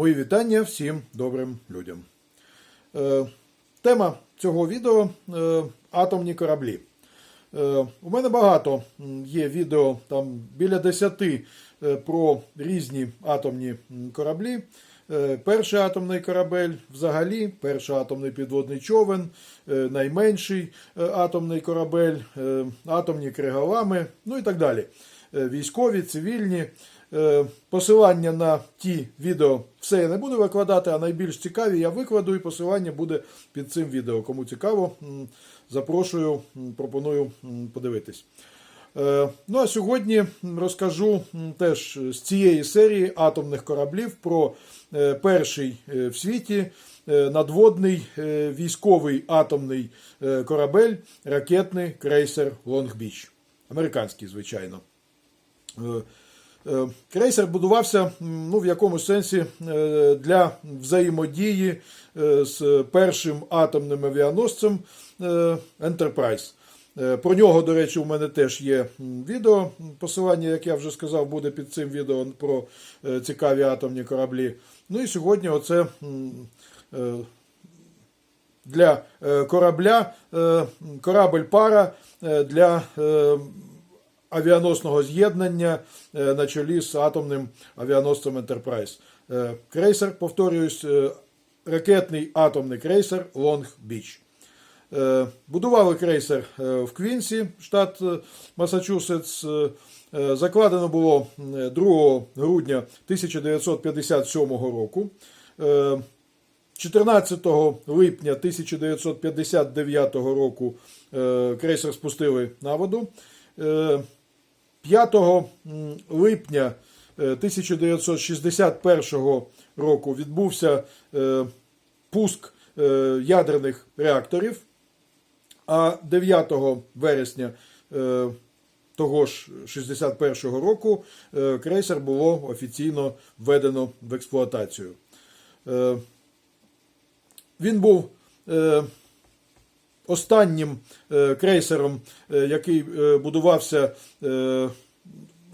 Мої вітання всім добрим людям. Е, Тема цього відео е, атомні кораблі. Е, У мене багато є відео, там біля 10 е, про різні атомні кораблі. Е, Перший атомний корабель взагалі, перший атомний підводний човен, е, найменший атомний корабель, атомні криголами, ну і так далі. Е, Військові, цивільні. Е, Посилання на ті відео все я не буду викладати, а найбільш цікаві я викладу, і посилання буде під цим відео. Кому цікаво, запрошую, пропоную подивитись. Е, Ну а сьогодні розкажу теж з цієї серії атомних кораблів про перший в світі надводний військовий атомний корабель, ракетний крейсер Лонгбіч. Американський, звичайно. Е, е, Крейсер будувався ну, в якомусь сенсі е, для взаємодії з першим атомним авіаносцем Enterprise. Про нього, до речі, у мене теж є відео. Посилання, як я вже сказав, буде під цим відео про цікаві атомні кораблі. Ну і сьогодні оце для корабля, корабель пара для авіаносного з'єднання е, на чолі з атомним авіаносцем Enterprise. Е, Крейсер, повторююсь, е, ракетний атомний крейсер Beach. Е, Будували крейсер в Квінсі, штат Масачусетс. Закладено було е, 2 грудня 1957 року. Е, 14 липня 1959 року крейсер спустили на воду. Е, 5 липня е, 1961 року відбувся е, пуск е, ядерних реакторів, а 9 вересня е, того ж 61 року е, крейсер було офіційно введено в експлуатацію. Е, Він був е, останнім е, крейсером, е, який е, будувався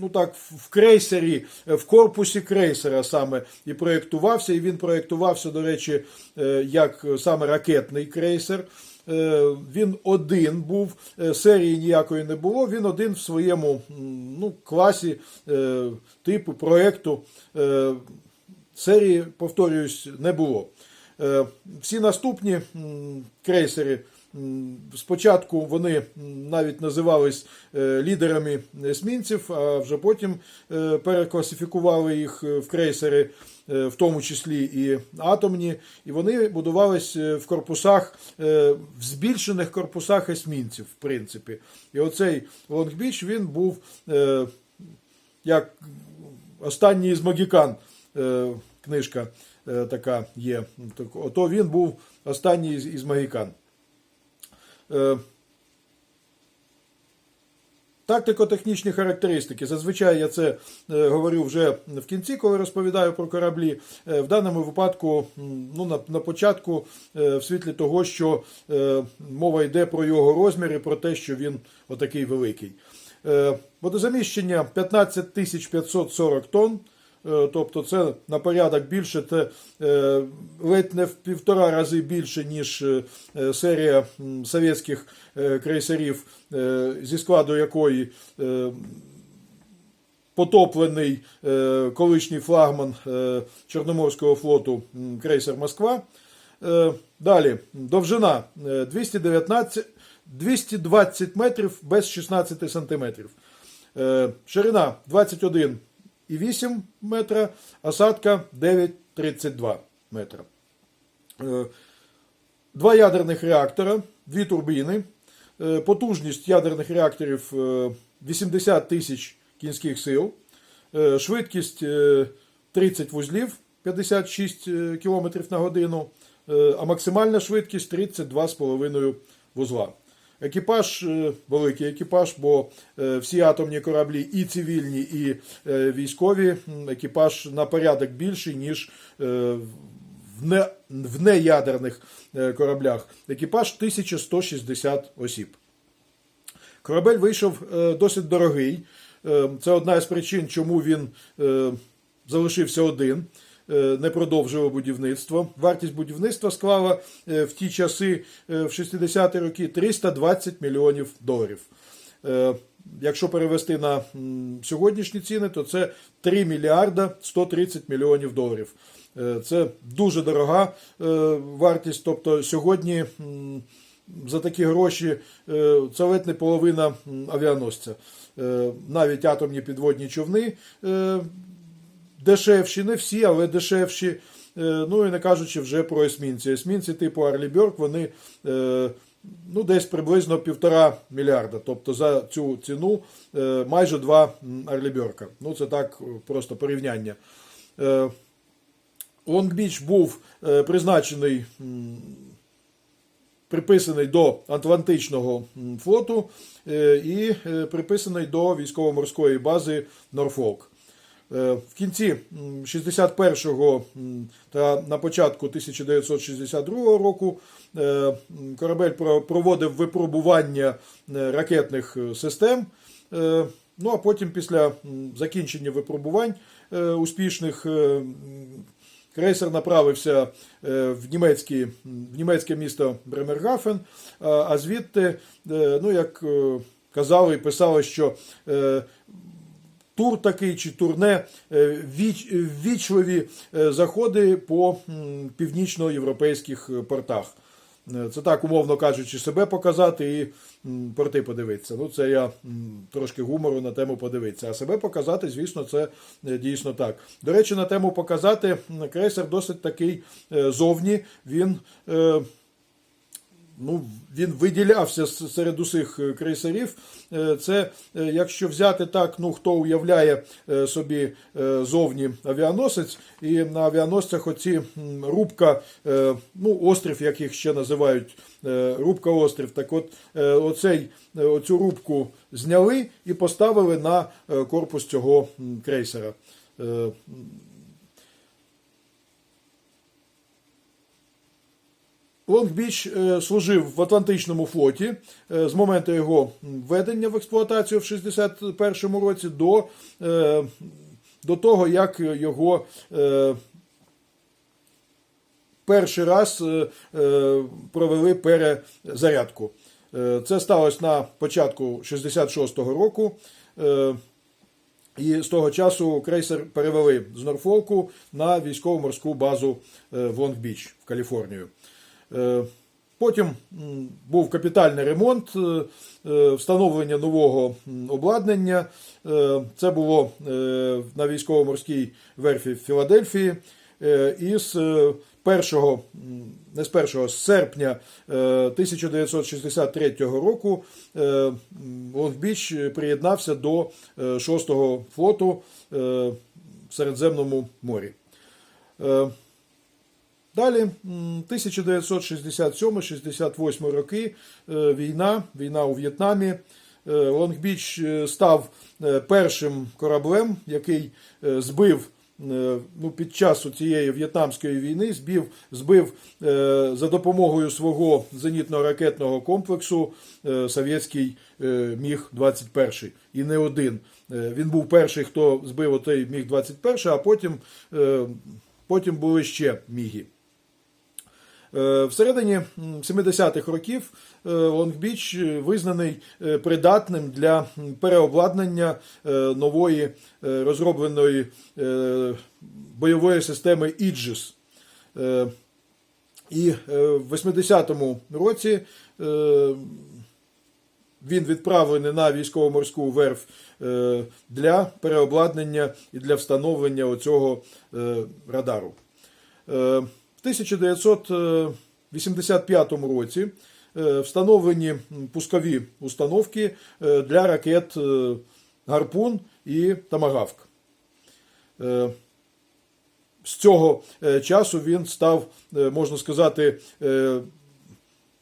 ну так, в крейсері, в корпусі крейсера саме і проєктувався. І він проєктувався, до речі, як саме ракетний крейсер. Він один був, серії ніякої не було. Він один в своєму ну, класі типу проєкту. Серії, повторююсь, не було. Всі наступні крейсери. Спочатку вони навіть називались е, лідерами есмінців, а вже потім е, перекласифікували їх е, в крейсери, в тому числі і атомні, і вони будувались в корпусах, в збільшених корпусах есмінців, в принципі. І оцей Лонгбіч він був як останній із Магікан. Книжка така є. Ото він був останній із Магікан. Е, Тактико-технічні характеристики. Зазвичай я це е, говорю вже в кінці, коли розповідаю про кораблі. Е, в даному випадку, ну, на, на початку, в світлі того, що мова йде про його розміри, про те, що він отакий великий. Водозаміщення 15 540 тонн. Е, тобто це на порядок більше, це е, ледь не в півтора рази більше, ніж е, серія совєтських крейсерів, зі складу якої потоплений колишній флагман Чорноморського флоту крейсер Москва. Далі довжина 219, 220 метрів без 16 сантиметрів. Ширина 21 9,8 метра, осадка 9,32 метра. Е, два ядерних реактора, дві турбіни. Е, потужність ядерних реакторів е, 80 тисяч кінських сил, швидкість 30 вузлів 56 км на годину, а максимальна швидкість 32,5 вузла. Екіпаж е, великий екіпаж, бо е, всі атомні кораблі, і цивільні, і е, військові, екіпаж на порядок більший, ніж в не, в неядерних кораблях. Екіпаж 1160 осіб. Корабель вийшов досить дорогий. Це одна із причин, чому він залишився один. Е, не продовжило будівництво. Вартість будівництва склала е, в ті часи, е, в 60-ті роки, 320 мільйонів доларів. Якщо перевести на сьогоднішні ціни, то це 3 мільярда 130 мільйонів доларів. Це дуже дорога вартість. Тобто сьогодні за такі гроші це ледь не половина авіаносця. Навіть атомні підводні човни дешевші, не всі, але дешевші. Е, Ну і не кажучи вже про есмінці. Есмінці типу Арлі Бьорк, вони е, ну, десь приблизно півтора мільярда. Тобто за цю ціну е, майже два Арлі Бьорка. Ну це так просто порівняння. Лонг-Біч був призначений приписаний до Атлантичного флоту і приписаний до військово-морської бази Норфолк. Е, В кінці 61-го та на початку 1962 року е, корабель проводив випробування е, ракетних систем. Ну а потім, після закінчення випробувань успішних, крейсер направився в, в німецьке місто Бремергафен, а- звідти, ну як казали і писали, що тур такий чи турне е, віч, ввічливі е, заходи по північноєвропейських е, портах. Це так, умовно кажучи, себе показати і порти подивитися. Ну, це я трошки гумору на тему подивитися. А себе показати, звісно, це дійсно так. До речі, на тему показати крейсер досить такий зовні. Він. Ну, він виділявся серед усіх е, крейсерів. Е, Це, е, якщо взяти так, ну хто уявляє собі зовні авіаносець, і на авіаносцях оці рубка, ну, острів, як їх ще називають, рубка острів. Так от оцей, оцю рубку зняли і поставили на корпус цього крейсера. Лонгбіч е, служив в Атлантичному флоті е, з моменту його введення в експлуатацію в 61-му році до, е, до того, як його перший раз провели перезарядку. Це сталося на початку 66-го року. І з того часу крейсер перевели з Норфолку на військово-морську базу в Лонг-Біч в Каліфорнію. Е, Потім був капітальний ремонт, е, е, встановлення нового обладнання. Це було на військово-морській верфі в Філадельфії. І з е, першого, не з першого, з серпня е, 1963 року Лонгбіч приєднався до 6-го флоту в Середземному морі. Далі, 1967-68 роки, е, війна, війна у В'єтнамі. Е, Лонгбіч е, став першим кораблем, який збив ну, під час цієї в'єтнамської війни, збив, збив за допомогою свого зенітно-ракетного комплексу совєтський е, Міг-21. І не один. Він був перший, хто збив отей Міг-21, а потім, потім були ще Міги. Е, Всередині 70-х років Лонгбіч е, визнаний е, придатним для переобладнання нової розробленої бойової системи Іджис. Е, І в 80-му році він відправлений на військово-морську верф для переобладнання і для встановлення оцього радару. Е, В 1985 році е, встановлені пускові установки е, для ракет е, Гарпун і Тамагавк. Е, З цього е, часу він став, е, можна сказати, е,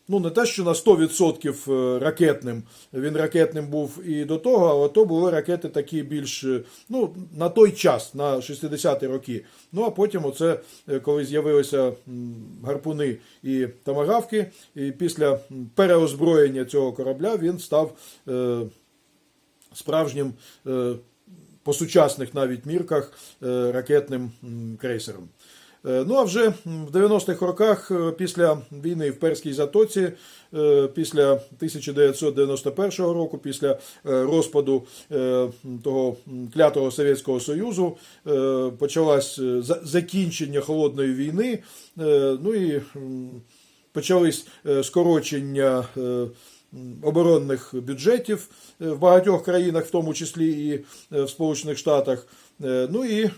ну не те, що на 100% е, ракетним. Він ракетним був і до того, але то були ракети такі більш е, ну, на той час, на 60-ті роки. Ну а потім, оце, е, коли з'явилися гарпуни і тамагавки, і після переозброєння цього корабля він став е, справжнім. Е, по сучасних навіть мірках ракетним крейсером. Е, Ну а вже в 90-х роках, е, після війни в Перській Затоці, е, після 1991 року, після розпаду того клятого Совєтського Союзу, почалось закінчення холодної війни. Ну і почались скорочення оборонних бюджетів в багатьох країнах, в тому числі і в Сполучених Штатах. Ну і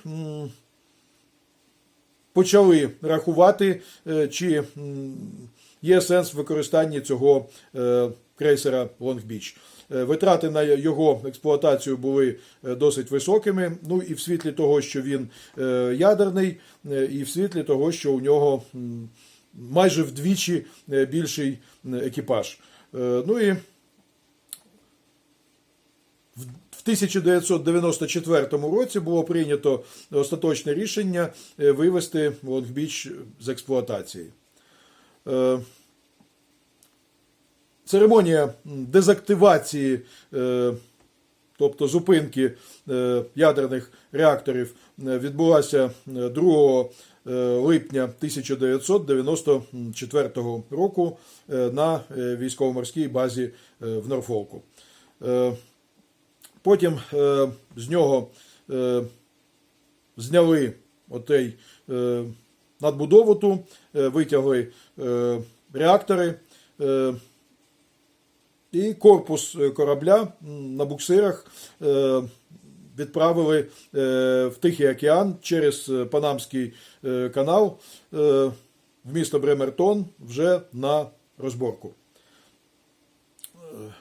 почали рахувати, е, чи є сенс в використанні цього е, крейсера Beach. Е, Витрати на його експлуатацію були досить високими. Ну і в світлі того, що він ядерний, і в світлі того, що у нього майже вдвічі більший екіпаж. Ну і в 1994 році було прийнято остаточне рішення е, вивести Лонгбіч з експлуатації. Е, Церемонія дезактивації, е, тобто зупинки ядерних реакторів, відбулася е, 2 е, липня 1994 року на військово-морській базі в Норфолку. Потім е, з нього е, зняли отей е, надбудову ту, е, витягли е, реактори. Е, і корпус корабля на буксирах е, відправили е, в Тихий океан через Панамський е, канал в місто Бремертон вже на розборку.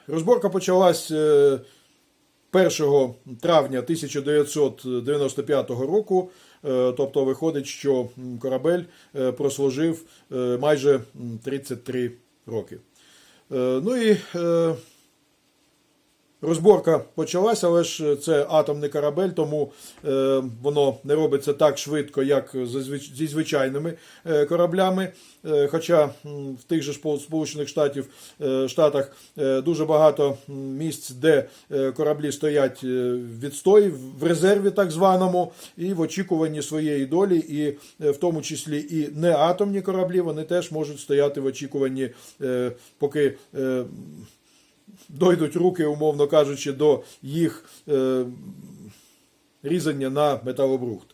Розборка почалась 1 травня 1995 року. Е, Тобто виходить, що корабель е, прослужив е, майже 33 роки. Ну і розборка почалася, але ж це атомний корабель, тому е, воно не робиться так швидко, як зі звичайними е, кораблями. Е, Хоча в тих же Сполучених Штатів, е, Штатах е, дуже багато місць, де е, кораблі стоять е, в відстой, в резерві так званому, і в очікуванні своєї долі, і в тому числі і не атомні кораблі, вони теж можуть стояти в очікуванні, е, поки е, дойдуть руки, умовно кажучи, до їх е, різання на металобрухт.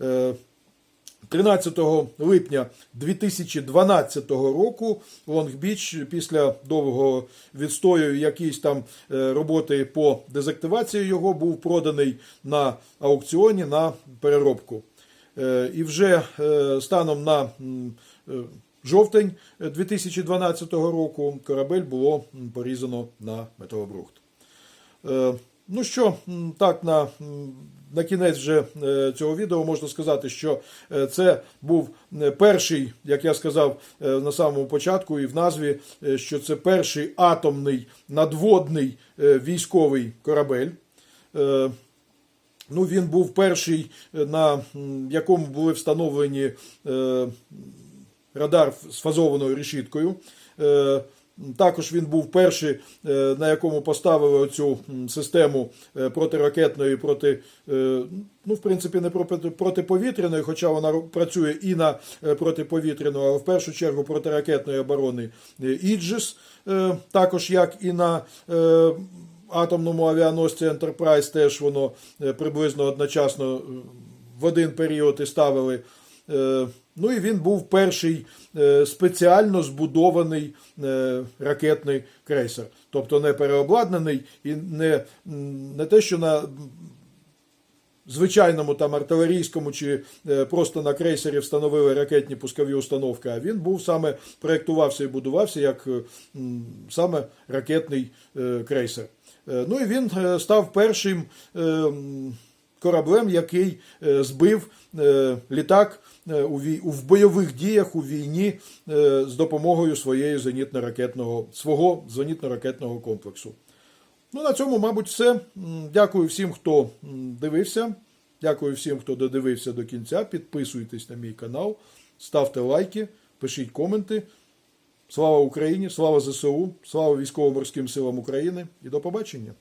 Е, 13 липня 2012 року Лонгбіч після довгого відстою якісь там е, роботи по дезактивації його був проданий на аукціоні на переробку. Е, І вже е, станом на жовтень 2012 року корабель було порізано на металобрухт. Е, Ну що, так, на, на кінець вже е, цього відео можна сказати, що е, це був е, перший, як я сказав е, на самому початку і в назві, е, що це перший атомний надводний е, військовий корабель. Е, Ну, він був перший, е, на якому були встановлені е, радар з фазованою решіткою. Е, Також він був перший, е, на якому поставили оцю систему е, протиракетної, проти, ну, в принципі, не проти- протиповітряної, хоча вона працює і на протиповітряну, але в першу чергу протиракетної оборони Іджис, також як і на атомному авіаносці Enterprise теж воно приблизно одночасно в один період і ставили. Ну і він був перший е, спеціально збудований е, ракетний крейсер. Тобто не переобладнаний і не, не те, що на звичайному там артилерійському чи е, просто на крейсері встановили ракетні пускові установки, а він був саме проєктувався і будувався як саме ракетний крейсер. Ну і він став першим кораблем, який е, збив е, літак е, у бойових діях у війні з допомогою своєї зенітно-ракетного свого зенітно-ракетного комплексу. Ну, на цьому, мабуть, все. Дякую всім, хто дивився. Дякую всім, хто додивився до кінця. Підписуйтесь на мій канал, ставте лайки, пишіть коменти. Слава Україні! Слава ЗСУ! Слава військово-морським силам України і до побачення!